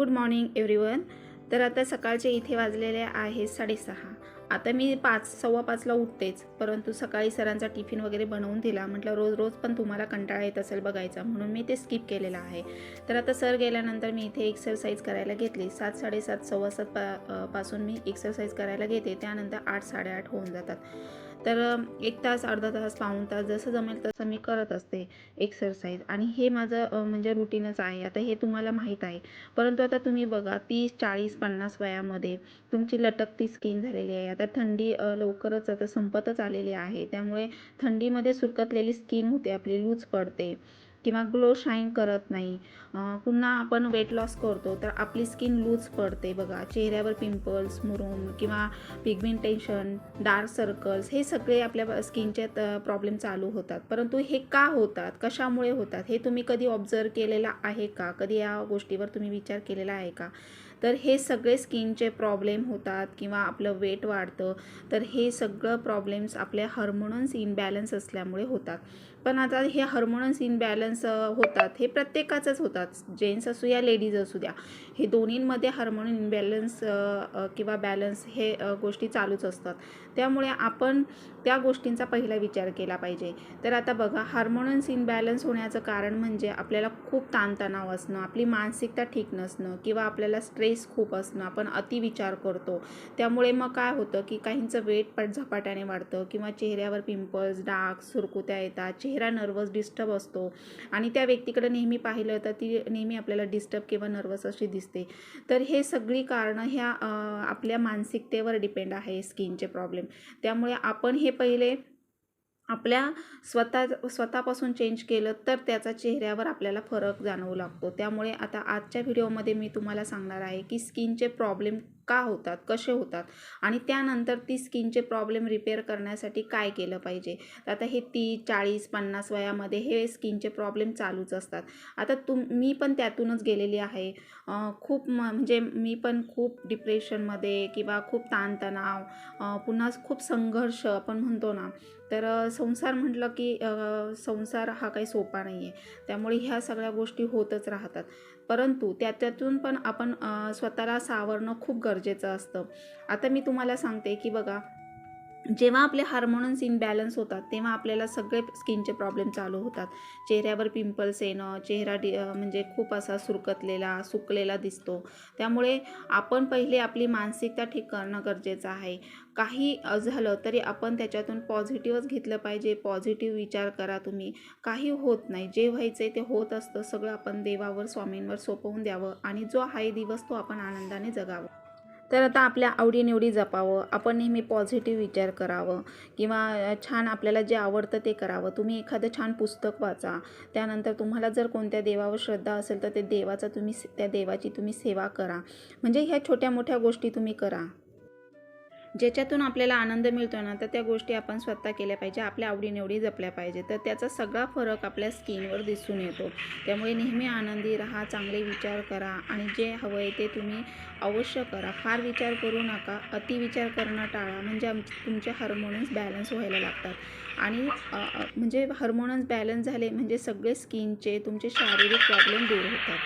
Good morning everyone. तर आता सकाळचे इथे वाजलेले आहे साडेसहा. आता मी पाच सव्वा पाचला उठतेच परंतु सकाळी सरांचा टिफिन वगैरे बनवून दिला. म्हटलं रोज रोज पण तुम्हाला कंटाळा येत असेल बघायचा म्हणून मी ते स्किप केलेलं आहे. तर आता सर गेल्यानंतर मी इथे एक्सरसाइज करायला घेतली. सात साडेसात सव्वा सात पा पासून मी एक्सरसाइज करायला घेते. त्यानंतर आठ साडेआठ होऊन जातात. तर एक तास अर्धा तास पाऊण तास जसं जमेल तसं मी करत असते एक्सरसाइज आणि हे माझं म्हणजे रुटीनच आहे. आता हे तुम्हाला माहीत आहे. परंतु आता तुम्ही बघा तीस चाळीस पन्नास वयामध्ये तुमची लटकती स्किन झालेली आहे. आता थंडी लवकरच आता संपतच आलेली आहे. त्यामुळे थंडीमध्ये सुरकतलेली स्किन होते आपली लूज पडते. किंवा ग्लो शाईन करत नाही. पुन्हा आपण वेट लॉस करतो तर आपली स्किन लूज पडते बघा. चेहऱ्यावर पिंपल्स मुरूम किंवा पिगमेंटेशन डार्क सर्कल्स हे सगळे आपल्या स्किनचे प्रॉब्लेम चालू होतात. परंतु हे का होतात? कशामुळे होतात? हे तुम्ही कधी ऑब्झर्व केलेला आहे का? कधी या गोष्टीवर तुम्ही विचार केलेला आहे का? तर हे सगळे स्किनचे प्रॉब्लेम होतात किंवा आपलं वेट वाढतं. तर हे सगळं प्रॉब्लेम्स आपल्या हार्मोनन्स इनबॅलन्स असल्यामुळे होतात. पण आता हे हार्मोनन्स इनबॅलन्स होतात. हे प्रत्येकाचंच होतात. जेंट्स असू या लेडीज असू द्या. हे दोन्हींमध्ये हार्मोन इनबॅलन्स किंवा बॅलन्स हे गोष्टी चालूच असतात. त्यामुळे आपण त्या गोष्टींचा पहिला विचार केला पाहिजे. तर आता बघा हार्मोनन्स इनबॅलन्स होण्याचं कारण म्हणजे आपल्याला खूप ताणतणाव असणं आपली मानसिकता ठीक नसणं किंवा आपल्याला स्ट्रेस खूप असणं आपण अतिविचार करतो. त्यामुळे मग काय होतं की काहींचं वेट पट झपाट्याने वाढतं किंवा चेहऱ्यावर पिंपल्स डाग सुरकुत्या येतात चेहरा नर्वस डिस्टर्ब असतो. आणि त्या व्यक्तीकडे नेहमी पाहिलं तर ती नेहमी आपल्याला डिस्टर्ब किंवा नर्वस अशी दिसते. तर हे सगळी कारणं ह्या आपल्या मानसिकतेवर डिपेंड आहे स्किनचे प्रॉब्लेम त्यामुळे आपण हे पहिले आपल्या स्वतः स्वतःपासून चेंज केलं तर त्याचा चेहऱ्यावर आपल्याला फरक जाणवू लागतो. त्यामुळे आता आजच्या व्हिडिओमध्ये मी तुम्हाला सांगणार आहे की स्किनचे प्रॉब्लेम का होतात कसे होतात आणि त्यानंतर ती स्किनचे प्रॉब्लेम रिपेअर करण्यासाठी काय केलं पाहिजे? आता हे तीस चाळीस पन्नास वयामध्ये हे स्किनचे प्रॉब्लेम चालूच असतात. आता तुम मी पण त्यातूनच गेलेली आहे. खूप म म्हणजे मी पण खूप डिप्रेशनमध्ये किंवा खूप ताणतणाव पुन्हा खूप संघर्ष आपण म्हणतो ना तर संसार म्हटलं की संसार हा काही सोपा नाही आहे त्यामुळे ह्या सगळ्या गोष्टी होतच राहतात. परंतु त्याच्यातून पण आपण स्वतःला सावरणं खूप गरजेचं असतं. आता मी तुम्हाला सांगते की बघा जेव्हा आपले हार्मोन्स इनबॅलन्स होतात तेव्हा आपल्याला सगळे स्किनचे प्रॉब्लेम चालू होतात. चेहऱ्यावर पिंपल्स येणं चेहरा डि म्हणजे खूप असा सुरकतलेला सुकलेला दिसतो. त्यामुळे आपण पहिले आपली मानसिकता ठीक करणं गरजेचं आहे. काही झालं तरी आपण त्याच्यातून पॉझिटिव्हच घेतलं पाहिजे. पॉझिटिव्ह विचार करा तुम्ही. काही होत नाही. जे व्हायचं आहे ते होत असतं. सगळं आपण देवावर स्वामींवर सोपवून द्यावं आणि जो आहे दिवस तो आपण आनंदाने जगावा. तर आता आपल्या आवडीनिवडी जपावं. आपण नेहमी पॉझिटिव्ह विचार करावं. किंवा छान आपल्याला जे आवडतं ते करावं. तुम्ही एखादं छान पुस्तक वाचा. त्यानंतर तुम्हाला जर कोणत्या देवावर श्रद्धा असेल तर ते देवाचा तुम्ही त्या देवाची तुम्ही सेवा करा. म्हणजे ह्या छोट्या मोठ्या गोष्टी तुम्ही करा. ज्याच्यातून आपल्याला आनंद मिळतो ना तर त्या गोष्टी आपण स्वतः केल्या पाहिजे. आपल्या आवडीनिवडी जपल्या पाहिजे तर त्याचा सगळा फरक आपल्या स्किनवर दिसून येतो. त्यामुळे नेहमी आनंदी राहा चांगले विचार करा आणि जे हवं आहे ते तुम्ही अवश्य करा. फार विचार करू नका अतिविचार करणं टाळा. म्हणजे आम तुमचे हार्मोन्स बॅलन्स व्हायला लागतात. आणि म्हणजे हार्मोन्स बॅलन्स झाले म्हणजे सगळे स्किनचे तुमचे शारीरिक प्रॉब्लेम दूर होतात.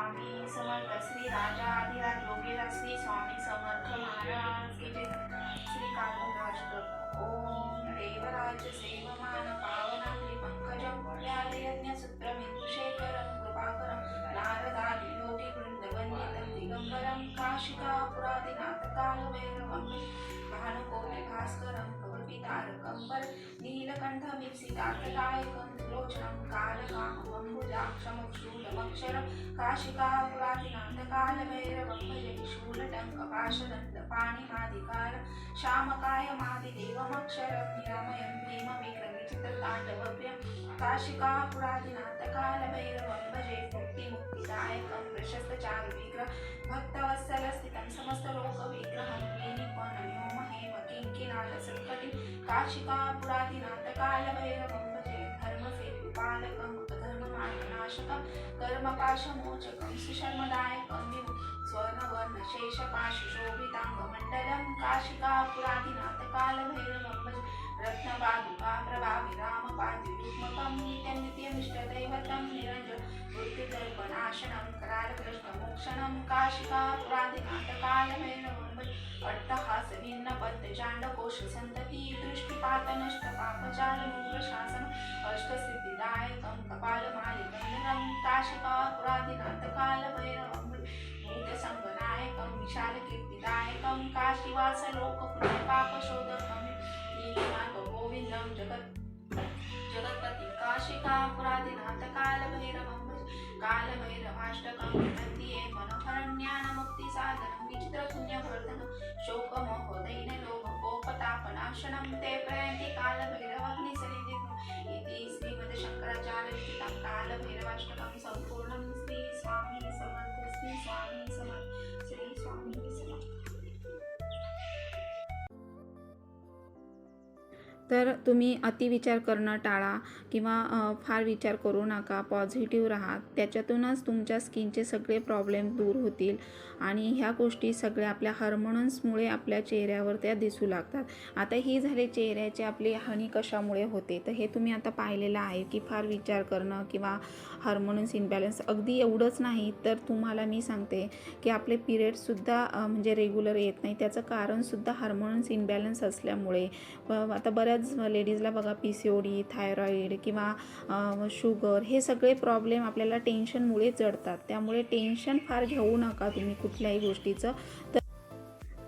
स्वामी समर्थ श्री राजा आदिराज योगीराज श्री स्वामी समर्थ महाराज की जय. श्री कालराष्ट्र ओम देवराज सेवमान पावनाग्नि पंकजं पुण्यालयज्ञ सूत्रमिन्दुशेखरं कृपाकरं नारदादि योगी वृन्दवन्दितं दिगम्बरं काशिकापुरादिनाथ कालभैरवं भानुकोटि भास्करं भवपितारकं पर नीलकण्ठमीप्सितार्थदायकं त्रिलोचनं कालकाममम्बुजा काक्षमुक्षूलमक्षर काशिका पुरादिनाथकालभैरवं भजे शूलटङ्कपाशदन्त पाणिमादिकाल श्यामकाय मादिदेवमक्षरं निरामयं भीमविक्रमविचित्रताण्डवव्यं काशिका पुरादिनाथकालभैरवं भजे काशिका पुरादिनाथकालभैरवं भजे धर्मफेतुपालकम् अधर्ममार्गनाशकं कर्मपाशमोचकं सुशर्मदायकं विभु स्वर्णवर्णशेषपाशशोभिताङ्गमण्डलं काशिका पुरादिनाथकालभैरवं भजे रत्नपादुका प्रभाविरामपाद्युग्मकं नित्यं नित्यमिष्टदैवतं निरञ्जन बुद्धिकल्पनाशनं करालकृष्णमोक्षणं काशिका पुरादिनाथकालभैरवं भजे अट्टहासभिन्नपद्यचाण्डकोशसन्तती शासन अष्टसिद्धिदायकं कपालमालिबन्धनं काशिका पुरादिनाथकालभैरवं भूतसङ्गनायकं विशालकीर्तिदायकं काशीवासलोकपुण्यपापशोधकं गोविन्दं जगत् जगत्पति काशिका पुरादिनाथकालभैरवं भज कालभैरवाष्टकं विनन्तिये मनोहरण्यानमुक्तिसाधनं विचित्रपुण्यवर्धनं शोकमोहदैनलोककोपतापनाशनं ते प्रयन्ति कालभैरवग्निसनिधिग्नम् इति श्रीमद्शङ्कराचार्यलिखितं कालभैरवाष्टकं सम्पूर्णं श्री स्वामी समर्थ स्वामी समर्थ। तर तुम्ही अतिविचार करणं टाळा किंवा फार विचार करू नका पॉझिटिव्ह राहा. त्याच्यातूनच तुमच्या स्किनचे सगळे प्रॉब्लेम दूर होतील आणि ह्या गोष्टी सगळ्या आपल्या हार्मोन्समुळे आपल्या चेहऱ्यावर त्या दिसू लागतात. आता ही झाले चेहऱ्याची आपली हानी कशामुळे होते? तर हे तुम्ही आता पाहिलेलं आहे की फार विचार करणं किंवा हार्मोन्स इनबॅलन्स अगदी एवढंच नाही तर तुम्हाला मी सांगते की आपले पिरियडसुद्धा म्हणजे रेग्युलर येत नाही. त्याचं कारणसुद्धा हार्मोन्स इनबॅलन्स असल्यामुळे. आता बऱ्याच लेडीजला बघा P C O D thyroid किंवा शुगर हे सगळे प्रॉब्लेम आपल्याला टेन्शनमुळे जडतात. त्यामुळे टेन्शन फार घेऊ नका तुम्ही कुठल्याही गोष्टीचं. तर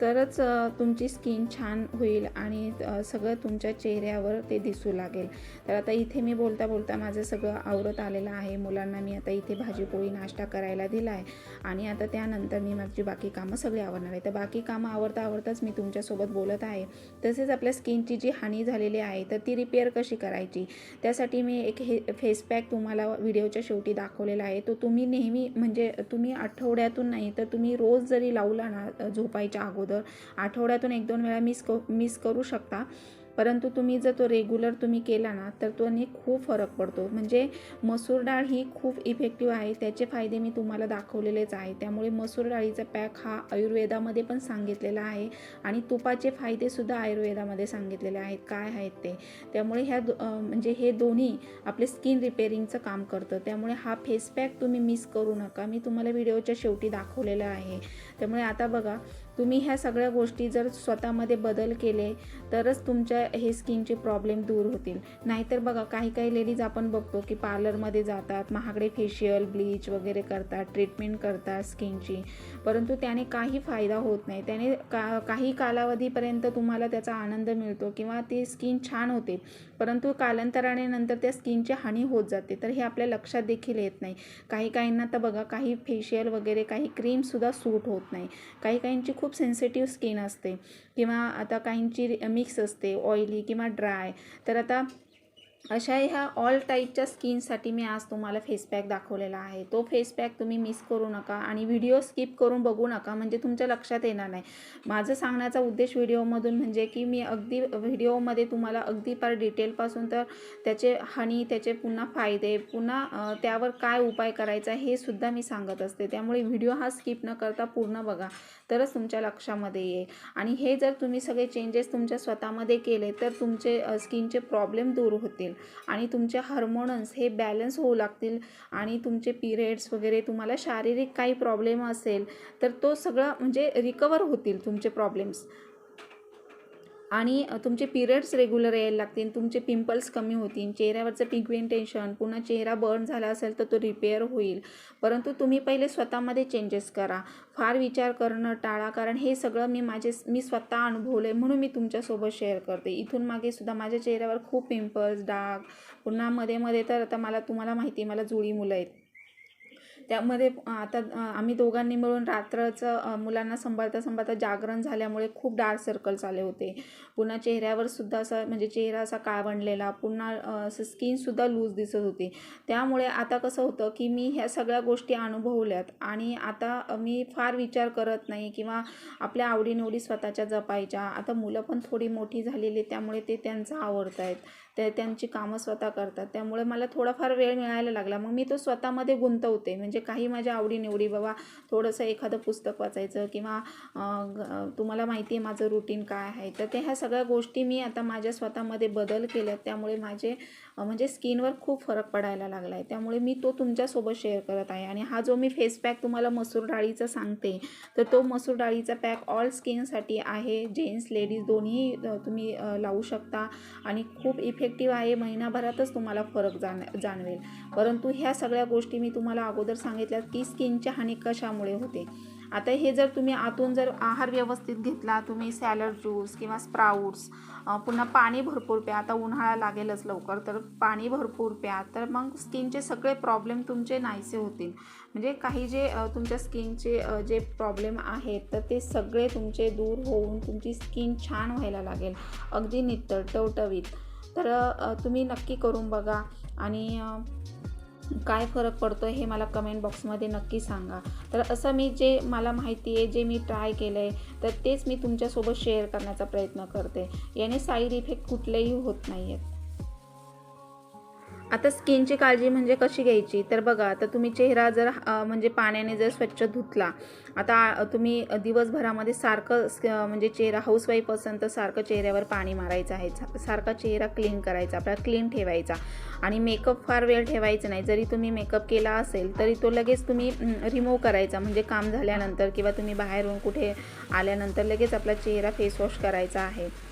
तरच तुमची स्किन छान होईल आणि सगळं तुमच्या चेहऱ्यावर ते दिसू लागेल. तर आता इथे मी बोलता बोलता माझं सगळं आवरत आलेलं आहे. मुलांना मी आता इथे भाजीपोळी नाश्ता करायला दिला आहे आणि आता त्यानंतर मी माझी बाकी कामं सगळी आवरणार आहे. तर बाकी कामं आवरता आवरताच मी तुमच्यासोबत बोलत आहे. तसेच आपल्या स्किनची जी हानी झालेली आहे तर ती रिपेअर कशी करायची? त्यासाठी मी एक हे फेस पॅक तुम्हाला व्हिडिओच्या शेवटी दाखवलेला आहे. तो तुम्ही नेहमी म्हणजे तुम्ही आठवड्यातून नाही तर तुम्ही रोज जरी लावला ना झोपायच्या अगोदर आठवड्यातून एक दोन वेळा मिस क मिस करू शकता. परंतु तुम्ही जर तो रेग्युलर तुम्ही केला ना तर त्याने खूप फरक पडतो. म्हणजे मसूर डाळ ही खूप इफेक्टिव्ह आहे. त्याचे फायदे मी तुम्हाला दाखवलेलेच आहे. त्यामुळे मसूर डाळीचा पॅक हा आयुर्वेदामध्ये पण सांगितलेला आहे आणि तुपाचे फायदेसुद्धा आयुर्वेदामध्ये सांगितलेले आहेत. काय आहेत ते? त्यामुळे ह्या दो- म्हणजे हे दोन्ही आपले स्किन रिपेअरिंगचं काम करतं. त्यामुळे हा फेस पॅक तुम्ही मिस करू नका. मी तुम्हाला व्हिडिओच्या शेवटी दाखवलेला आहे. त्यामुळे आता बघा तुम्ही ह्या सगळ्या गोष्टी जर स्वतःमध्ये बदल केले तरच तुमच्या हे स्किनचे प्रॉब्लेम दूर होतील. नाहीतर बघा काही काही लेडीज आपण बघतो की पार्लरमध्ये जातात महागडे फेशियल ब्लीच वगैरे करतात ट्रीटमेंट करतात स्किनची. परंतु त्याने काही फायदा होत नाही. त्याने का काही कालावधीपर्यंत तुम्हाला त्याचा आनंद मिळतो किंवा ती स्किन छान होते. परंतु कालांतराने नंतर त्या स्किनची हानी होत जाते. तर हे आपल्या लक्षात देखील येत नाही. काही काहींना तर बघा काही फेशियल वगैरे काही क्रीमसुद्धा सूट होत नाही. काही काहींची खूप सेन्सिटिव्ह स्किन असते. किंवा आता काहींची मिक्स असते ऑइली किंवा ड्राय तर आता अशा ह्या ऑल टाईपच्या स्किनसाठी मी आज तुम्हाला फेस पॅक दाखवलेला आहे. तो फेस पॅक तुम्ही मिस करू नका आणि व्हिडिओ स्किप करून बघू नका म्हणजे तुमच्या लक्षात येणार नाही. माझं सांगण्याचा उद्देश व्हिडिओमधून म्हणजे की मी अगदी व्हिडिओमध्ये तुम्हाला अगदी फार डिटेलपासून तर त्याचे हानी त्याचे पुन्हा फायदे पुन्हा त्यावर काय उपाय करायचा हे सुद्धा मी सांगत असते. त्यामुळे व्हिडिओ हा स्किप न करता पूर्ण बघा. तरच तुमच्या लक्षामध्ये येईल. आणि हे जर तुम्ही सगळे चेंजेस तुमच्या स्वतःमध्ये केले तर तुमचे स्किनचे प्रॉब्लेम दूर होतील. आणि तुमचे हार्मोनन्स हे बॅलन्स होऊ लागतील. आणि तुमचे पिरियड्स वगैरे तुम्हाला शारीरिक काही प्रॉब्लेम असेल तर तो सगळा म्हणजे रिकवर होतील तुमचे प्रॉब्लेम्स आणि तुमचे पिरियड्स रेग्युलर यायला लागतील तुमचे पिंपल्स कमी होतील चेहऱ्यावरचं पिगमेंटेशन पुन्हा चेहरा बर्न झाला असेल तर तो रिपेअर होईल. परंतु तुम्ही पहिले स्वतःमध्ये चेंजेस करा. फार विचार करणं टाळा कारण हे सगळं मी माझे मी स्वतः अनुभवलं आहे म्हणून मी तुमच्यासोबत शेअर करते. इथून मागे सुद्धा माझ्या चेहऱ्यावर खूप पिंपल्स डाग पुन्हा मध्ये मध्ये तर आता मला तुम्हाला माहिती आहे मला जुळी मुलं आहेत. त्यामध्ये आता आम्ही दोघांनी मिळून रात्रचं मुलांना सांभाळता सांभाळता जागरण झाल्यामुळे खूप डार्क सर्कल्स आले होते. पुन्हा चेहऱ्यावर सुद्धा असं म्हणजे चेहरा असा काळवंडलेला पुन्हा असं स्किनसुद्धा लूज दिसत होती. त्यामुळे आता कसं होतं की मी ह्या सगळ्या गोष्टी अनुभवल्यात आणि आता मी फार विचार करत नाही किंवा आपल्या आवडीनिवडी स्वतःच्या जपायच्या. आता मुलं पण थोडी मोठी झालेली त्यामुळे ते त्यांचं आवडत आहेत ते त्यांची कामं स्वतः करतात. त्यामुळे मला थोडाफार वेळ मिळायला लागला. मग मी तो स्वतःमध्ये गुंतवते. म्हणजे म्हणजे काही माझ्या आवडीनिवडी बाबा थोडंसं एखादं पुस्तक वाचायचं किंवा तुम्हाला माहिती आहे माझं रुटीन काय आहे तर ते ह्या सगळ्या गोष्टी मी आता माझ्या स्वतःमध्ये बदल केल्यात. त्यामुळे माझे म्हणजे स्किनवर खूप फरक पडायला लागला आहे त्यामुळे मी तो तुमच्यासोबत शेअर करत आहे. आणि हा जो मी फेस पॅक तुम्हाला मसूर डाळीचा सांगते तर तो मसूर डाळीचा पॅक ऑल स्किनसाठी आहे. जेंट्स लेडीज दोन्ही तुम्ही लावू शकता. आणि खूप इफेक्टिव्ह आहे. महिनाभरातच तुम्हाला फरक जाण जाणवेल. परंतु ह्या सगळ्या गोष्टी मी तुम्हाला अगोदर सांगितल्यात की स्किनची हानी कशामुळे होते? आता हे जर तुम्ही आतून जर आहार व्यवस्थित घेतला तुम्ही सॅलड ज्यूस किंवा स्प्राऊट्स पुन्हा पाणी भरपूर प्या आता उन्हाळा लागेलच लवकर तर पाणी भरपूर प्या तर मग स्किनचे सगळे प्रॉब्लेम तुमचे नाहीसे होतील. म्हणजे काही जे तुमच्या स्किनचे जे प्रॉब्लेम आहेत तर ते सगळे तुमचे दूर होऊन तुमची स्किन छान व्हायला लागेल. अगदी नितळ टवटवीत. तर तुम्ही नक्की करून बघा आणि काय फरक पडतो हे मला कमेंट बॉक्समध्ये नक्की सांगा. तर असं मी जे मला माहिती आहे जे मी ट्राय केलं आहे तर तेच मी तुमच्यासोबत शेअर करण्याचा प्रयत्न करते. याने साईड इफेक्ट कुठलेही होत नाही आहेत आता स्किनची काळजी म्हणजे कशी घ्यायची? तर बघा आता तुम्ही चेहरा जर म्हणजे पाण्याने जर स्वच्छ धुतला आता तुम्ही दिवसभरामध्ये सारखं म्हणजे चेहरा हाऊसवाईफ असेल तर सारखं चेहऱ्यावर पाणी मारायचं आहे. सा- सारखा चेहरा क्लीन करायचा आपला क्लीन ठेवायचा. आणि मेकअप फार वेळ ठेवायचा नाही. जरी तुम्ही मेकअप केला असेल तरी तो लगेच तुम्ही रिमूव्ह करायचा. म्हणजे काम झाल्यानंतर किंवा तुम्ही बाहेरून कुठे आल्यानंतर लगेच आपला चेहरा फेसवॉश करायचा आहे.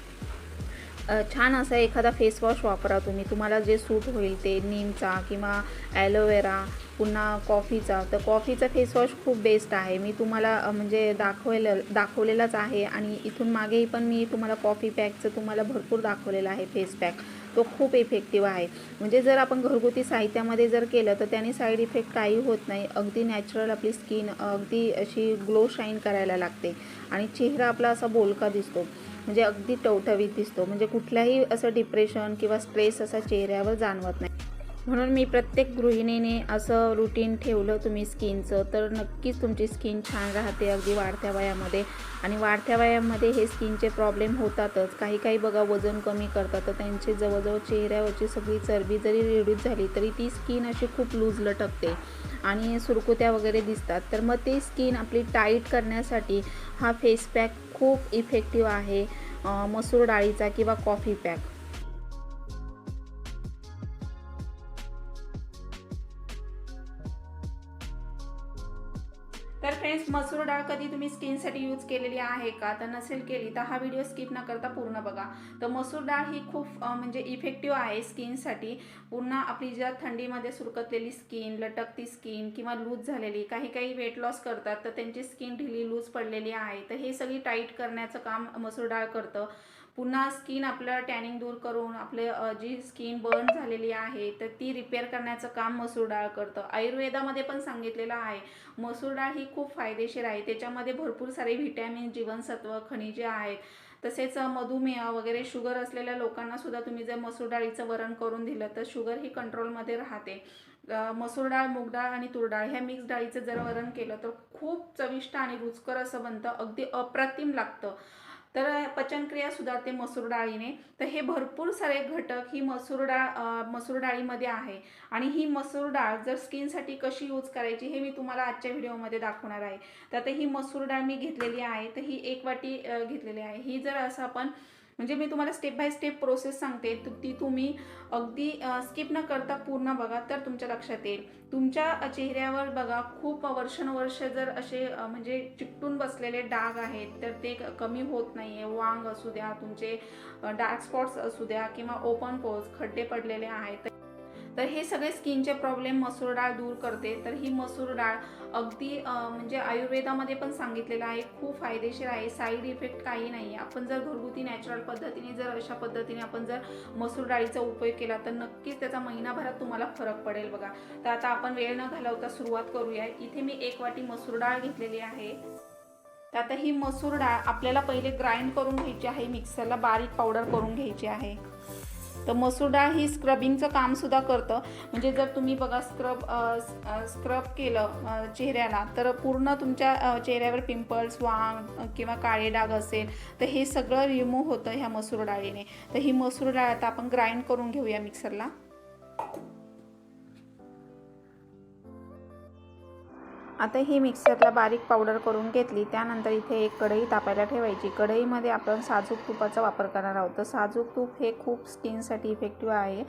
छान असा एखादा फेसवॉश वापरा तुम्ही. तुम्हाला जे सूट होईल ते नीमचा किंवा ॲलोवेरा पुन्हा कॉफीचा तर कॉफीचा फेसवॉश खूप बेस्ट आहे. मी तुम्हाला म्हणजे दाखवलेलं दाखवलेलाच आहे आणि इथून मागेही पण मी तुम्हाला कॉफी पॅकचं तुम्हाला भरपूर दाखवलेलं आहे फेस पॅक तो खूप इफेक्टिव्ह आहे. म्हणजे जर आपण घरगुती साहित्यामध्ये जर केलं तर त्याने साईड इफेक्ट काही होत नाही. अगदी नॅचरल आपली स्किन अगदी अशी ग्लो शाईन करायला लागते. आणि चेहरा आपला असा बोलका दिसतो. म्हणजे अगदी टवटवीत दिसतो. म्हणजे कुठल्याही असं डिप्रेशन किंवा स्ट्रेस असा चेहऱ्यावर जाणवत नाही. म्हणून मी प्रत्येक गृहिणीने असं रुटीन ठेवलं तुम्ही स्किनचं तर नक्कीच तुमची स्किन छान राहते अगदी वाढत्या वयामध्ये. आणि वाढत्या वयामध्ये हे स्किनचे प्रॉब्लेम होतातच. काही काही बघा वजन कमी करतात तर त्यांचे जवळजवळ चेहऱ्यावरची सगळी चरबी जरी रिड्यूस झाली तरी ती स्किन अशी खूप लूज लटकते. आणि सुरकुत्या वगैरे दिसतात. तर मग ते स्किन आपली टाईट करण्यासाठी हा फेस पॅक खूप इफेक्टिव्ह आहे मसूर डाळीचा किंवा कॉफी पॅक तर फ्रेंड्स मसूर डाळ कधी तुम्ही स्किनसाठी यूज केलेली आहे का? तर नसेल केली तर हा व्हिडिओ स्किप न करता पूर्ण बघा. तर मसूर डाळ ही खूप म्हणजे इफेक्टिव्ह आहे स्किनसाठी पुन्हा आपली ज्या थंडीमध्ये सुरकतलेली स्किन लटकती स्किन किंवा लूज झालेली काही काही वेट लॉस करतात तर त्यांची स्किन ढिली लूज पडलेली आहे. तर हे सगळी टाईट करण्याचं काम मसूर डाळ करतं. पुन्हा स्किन आपलं टॅनिंग दूर करून आपले जी स्किन बर्न झालेली आहे तर ती रिपेअर करण्याचं काम मसूर डाळ करतं. आयुर्वेदामध्ये पण सांगितलेलं आहे मसूर डाळ ही खूप फायदेशीर आहे. त्याच्यामध्ये भरपूर सारे व्हिटॅमिन जीवनसत्व खनिजे आहेत. तसेच मधुमेह वगैरे शुगर असलेल्या लोकांना सुद्धा तुम्ही जर मसूर डाळीचं वरण करून दिलं तर शुगर ही कंट्रोलमध्ये राहते. मसूर डाळ मूग डाळ आणि तूर डाळ ह्या मिक्स डाळीचं जर वरण केलं तर खूप चविष्ट आणि रुचकर असं बनतं. अगदी अप्रतिम लागतं. तर पचनक्रिया सुधारते मसूर डाळीने. तर हे भरपूर सारे घटक ही मसूर डाळ मसूर डाळीमध्ये आहे. आणि ही मसूर डाळ जर स्किनसाठी कशी यूज करायची हे मी तुम्हाला आजच्या व्हिडिओमध्ये दाखवणार आहे. तर आता ही मसूर डाळ मी घेतलेली आहे. तर ही एक वाटी घेतलेली आहे. ही जर असं आपण म्हणजे मी तुम्हाला स्टेप बाय स्टेप प्रोसेस सांगते. ती तुम्ही अगदी स्किप न करता पूर्ण बघा तर तुमच्या लक्षात येईल. तुमच्या चेहऱ्यावर बघा खूप वर्षानुवर्ष जर असे म्हणजे चिकटून बसलेले डाग आहेत तर ते क- कमी होत नाही आहे वांग असू द्या तुमचे डार्क स्पॉट्स असू द्या किंवा ओपन पोज खड्डे पडलेले आहेत तर- हे सगळे स्किनचे प्रॉब्लेम मसूर डाळ दूर करते. तर ही मसूर डाळ अगदी म्हणजे आयुर्वेदामध्ये पण सांगितलेलं आहे खूप फायदेशीर आहे. साईड इफेक्ट काही नाही आहे आपण जर घरगुती नॅचरल पद्धतीने जर अशा पद्धतीने आपण जर मसूर डाळीचा उपयोग केला तर नक्कीच त्याचा महिनाभरात तुम्हाला फरक पडेल बघा. तर आता आपण वेळ न घालवता सुरुवात करूया. इथे मी एक वाटी मसूर डाळ घेतलेली आहे. तर आता ही मसूर डाळ आपल्याला पहिले ग्राइंड करून घ्यायची आहे. मिक्सरला बारीक पावडर करून घ्यायची आहे. तर मसूर डाळ ही स्क्रबिंगचं काम सुद्धा करतं. म्हणजे जर तुम्ही बघा स्क्रब स्क्रब केलं चेहऱ्याला तर पूर्ण तुमच्या चेहऱ्यावर पिंपल्स वांग किंवा काळे डाग असेल तर हे सगळं रिमूव्ह होतं ह्या मसूर डाळीने. तर ही मसूर डाळ आता आपण ग्राइंड करून घेऊया मिक्सरला आता ही मिक्सरला बारीक पावडर करून घेतली. त्यानंतर इथे एक कढई तापायला ठेवायची. कढईमध्ये आपण साजूक तुपाचा वापर करणार आहोत. तर साजूक तूप हे खूप स्किनसाठी इफेक्टिव्ह आहे.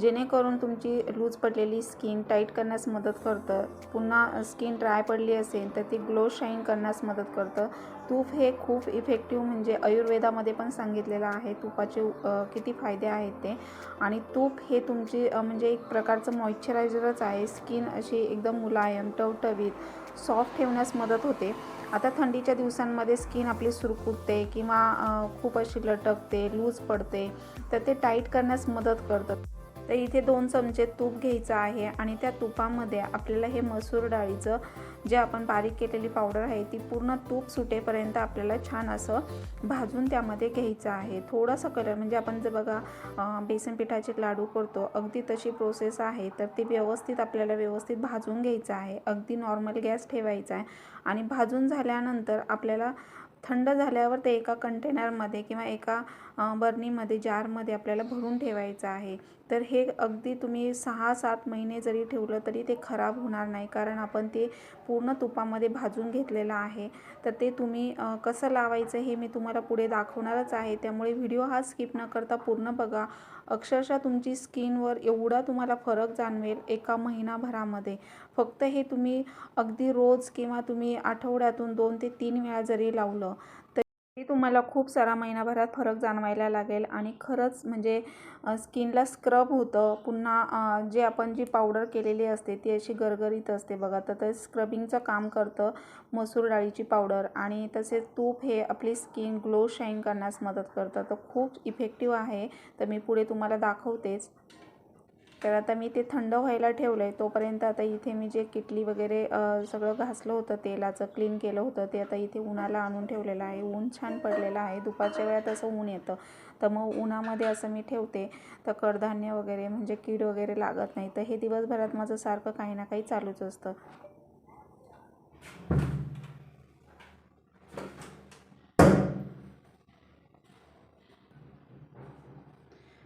जेणेकरून तुमची लूज पडलेली स्किन टाईट करण्यास मदत करतं. पुन्हा स्किन ड्राय पडली असेल तर ती ग्लो शाईन करण्यास मदत करतं. तूप हे खूप इफेक्टिव्ह म्हणजे आयुर्वेदामध्ये पण सांगितलेलं आहे. तुपाचे किती फायदे आहेत ते. आणि तूप हे तुमची म्हणजे एक प्रकारचं मॉइश्चरायझरच आहे. स्किन अशी एकदम मुलायम टवटवीत सॉफ्ट ठेवण्यास मदत होते. आता थंडीच्या दिवसांमध्ये स्किन आपली सुरकुटते किंवा खूप अशी लटकते लूज पडते तर ते टाईट करण्यास मदत करतं. तर इथे दोन चमचे तूप घ्यायचं आहे आणि त्या तुपामध्ये आपल्याला हे मसूर डाळीचं जे आपण बारीक केलेली पावडर आहे ती पूर्ण तूप सुटेपर्यंत आपल्याला छान असं भाजून त्यामध्ये घ्यायचं आहे. थोडासा कलर म्हणजे आपण जर बघा बेसन पिठाचे लाडू करतो अगदी तशी प्रोसेस आहे तर ते व्यवस्थित आपल्याला व्यवस्थित भाजून घ्यायचं आहे. अगदी नॉर्मल गॅस ठेवायचा आहे. आणि भाजून झाल्यानंतर आपल्याला थंड झाल्यावर ते एका कंटेनरमध्ये किंवा एका बर्नीमध्ये जारमध्ये आपल्याला भरून ठेवायचं आहे. तर हे अगदी तुम्ही सहा सात महिने जरी ठेवलं तरी ते खराब होणार नाही कारण आपण ते पूर्ण तुपामध्ये भाजून घेतलेलं आहे. तर ते तुम्ही कसं लावायचं हे मी तुम्हाला पुढे दाखवणारच आहे. त्यामुळे व्हिडिओ हा स्किप न करता पूर्ण बघा. अक्षरशः तुमची स्किनवर एवढा तुम्हाला फरक जाणवेल एका महिनाभरामध्ये. फक्त हे तुम्ही अगदी रोज किंवा तुम्ही आठवड्यातून दोन ते तीन वेळा जरी लावलं हे तुम्हाला खूप सारा महिनाभरात फरक जाणवायला लागेल आणि खरंच म्हणजे स्किनला स्क्रब होतं. पुन्हा जे आपण जी पावडर केलेली असते ती अशी गरगरीत असते बघा. तर ते स्क्रबिंगचं काम करतं मसूर डाळीची पावडर आणि तसेच तूप हे आपली स्किन ग्लो शाईन करण्यास मदत करतं. तर खूप इफेक्टिव्ह आहे. तर मी पुढे तुम्हाला दाखवतेच. तर आता मी ते थंड व्हायला ठेवलं आहे तोपर्यंत आता इथे मी जे किटली वगैरे सगळं घासलं होतं तेलाचं क्लीन केलं होतं ते आता इथे उन्हाला आणून ठेवलेलं आहे. ऊन छान पडलेलं आहे. दुपारच्या वेळात असं ऊन येतं. तर मग उन्हामध्ये असं मी ठेवते. तर कडधान्य वगैरे म्हणजे कीड वगैरे लागत नाही. तर हे दिवसभरात माझं सारखं काही ना काही चालूच असतं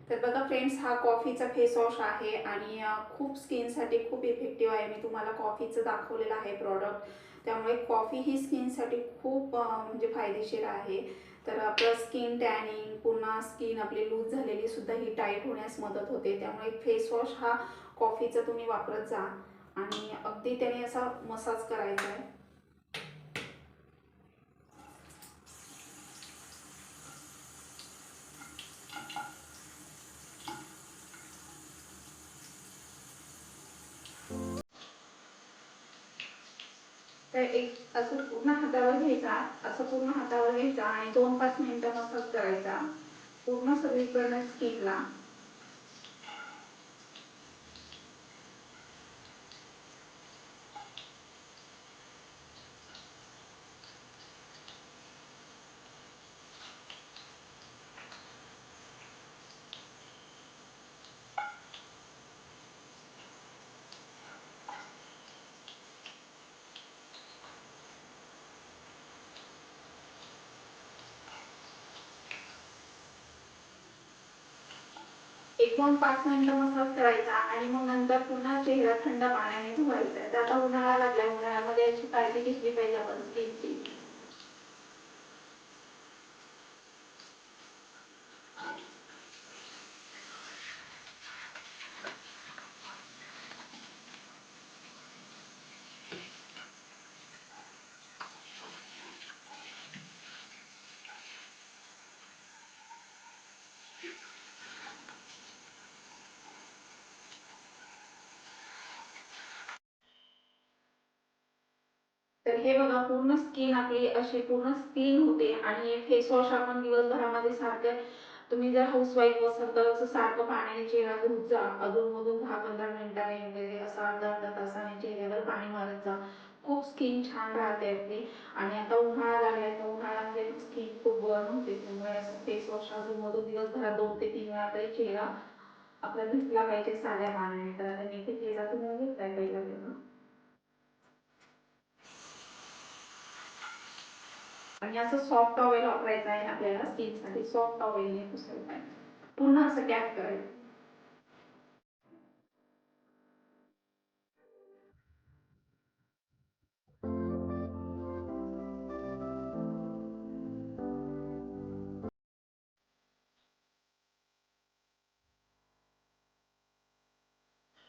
तर बघा फ्रेंड्स हा कॉफीचा फेस वॉश आहे आणि खूप स्किनसाठी खूप इफेक्टिव्ह आहे. मी तुम्हाला कॉफीचं दाखवलेलं आहे प्रॉडक्ट त्यामुळे कॉफी ही स्किनसाठी खूप म्हणजे फायदेशीर आहे. तर आपलं स्किन टॅनिंग पुन्हा स्किन आपली लूज झालेली सुद्धा ही टाईट होण्यास मदत होते. त्यामुळे फेस वॉश हा कॉफीचा तुम्ही वापरत जा. आणि अगदी त्याने असा मसाज करायचा आहे. तर एक असं पूर्ण हातावर घ्यायचा असं पूर्ण हातावर घ्यायचा आणि दोन पाच मिनिटं मसाज करायचा. पूर्ण सगळीकडनं स्किनला. एक दोन पाच मिनिटं मसाज करायचा आणि मग नंतर पुन्हा चेहरा थंड पाण्याने धुवायचा. आहे आता उन्हाळा लागलाय उन्हाळ्यामध्ये याची काळजी घेतली पाहिजे आपण स्किनची तर हे बघा पूर्ण स्किन आपली अशी पूर्ण स्किन होते आणि फेस वॉश आपण दिवसभरामध्ये सारखं तुम्ही जर हाऊसवाईफ असाल तर असं सारखं पाण्याने चेहरा धुत जा. अधूनमधून दहा पंधरा मिनटाने वगैरे असं अर्धा अर्धा तासाने चेहऱ्यावर पाणी मारत जा. खूप स्किन छान राहते आपली. आणि आता उन्हाळा लागलाय तर उन्हाळ्यामध्ये स्किन खूप बर्न होते. त्यामुळे असं फेस वॉश अधूनमधून दिवसभरात दोन ते तीन वेळा तरी चेहरा आपला धुतला पाहिजे साध्या पाण्याने. तर मी ते चेहरा धुवून घेतलाय पहिला आणि असं सॉफ्ट टॉवेल वापरायचं आहे आपल्याला स्किनसाठी सॉफ्ट टॉवेलने पुसायचं आहे पुन्हा असं टॅप करायचं.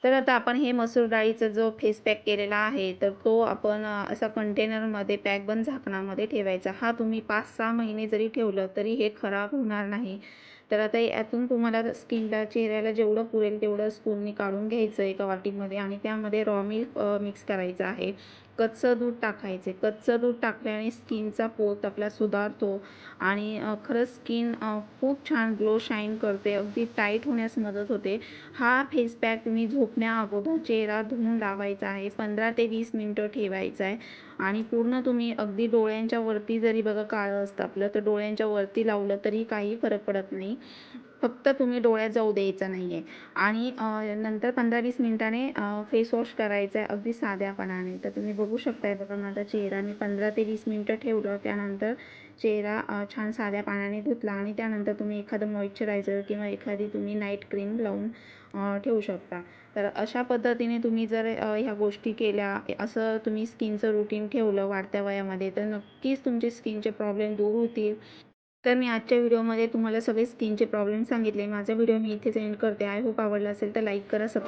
तर आता आपण हे मसूर डाळीचा जो फेस पॅक केलेला आहे तर तो आपण असा कंटेनरमध्ये पॅक बंद झाकणामध्ये ठेवायचा. हा तुम्ही पाच सहा महिने जरी ठेवलं तरी हे खराब होणार नाही. तर आता यातून तुम्हाला स्किनला चेहऱ्याला जेवढं पुरेल तेवढं स्पूननी काढून घ्यायचं एका वाटीमध्ये आणि त्यामध्ये रॉ मिल्क मिक्स करायचं आहे. कच्चं दूध टाकायचे. कच्चं दूध टाकल्याने स्किनचा पोत आपला सुधारतो. आणि खरंच स्किन खूप छान ग्लो शाईन करते. अगदी टाईट होण्यास मदत होते. हा फेस पॅक तुम्ही झोपण्या अगोदर चेहरा धुवून लावायचा आहे. पंधरा ते वीस मिनटं ठेवायचा आहे. आणि पूर्ण तुम्ही अगदी डोळ्यांच्या वरती जरी बघा काळं असतं आपलं तर डोळ्यांच्या वरती लावलं तरी काही फरक पडत नाही. फक्त तुम्ही डोळ्यात जाऊ द्यायचं नाही आहे आणि नंतर पंधरा वीस मिनिटाने फेस वॉश करायचा आहे अगदी साध्यापणाने. तर तुम्ही बघू शकताय बघा माझा चेहरा. मी पंधरा ते वीस मिनटं ठेवलं. त्यानंतर चेहरा छान साध्या पाण्याने धुतला आणि त्यानंतर तुम्ही एखादं मॉइश्चरायझर किंवा एखादी तुम्ही नाईट क्रीम लावून ठेवू शकता. तर अशा पद्धतीने तुम्ही जर ह्या गोष्टी केल्या असं तुम्ही स्किनचं रुटीन ठेवलं वाढत्या वयामध्ये तर नक्कीच तुमचे स्किनचे प्रॉब्लेम दूर होतील. तर मी आजच्या व्हिडिओमध्ये तुम्हाला सगळे स्किनचे प्रॉब्लेम सांगितले. माझा व्हिडिओ मी इथेच एंड करते. आय होप आवडला असेल तर लाईक करा सब